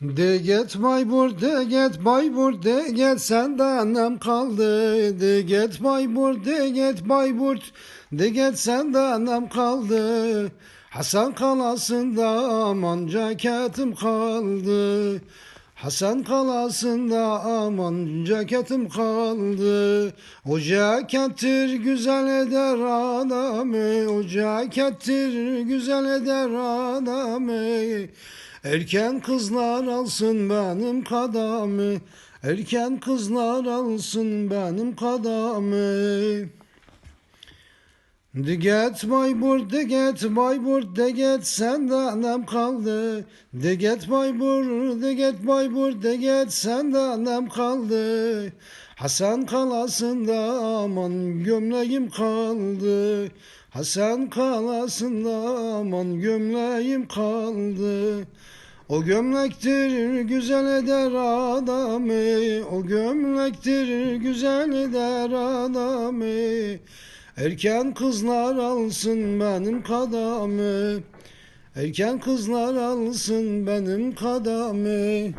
get Bayburt, de get Bayburt, de get senden nem kaldı. De get Bayburt, de get Bayburt, de get senden nem kaldı. Hasan kalasında aman ceketim kaldı. Hasan kalasında aman ceketim kaldı. O cekettir güzel eder adamı. O cekettir güzel eder adamı. Erken kızlar alsın benim kadamı. Erken kızlar alsın benim kadamı. De get Bayburt, de get Bayburt, de get senden nem kaldı. De get Bayburt, de get Bayburt, de get senden nem kaldı. Hasan kalasında aman gömleğim kaldı. Hasan kalasında aman gömleğim kaldı. O gömlektir güzel eder adamı, o gömlektir güzel eder adamı. Erken kızlar alsın benim kadamı, erken kızlar alsın benim kadamı.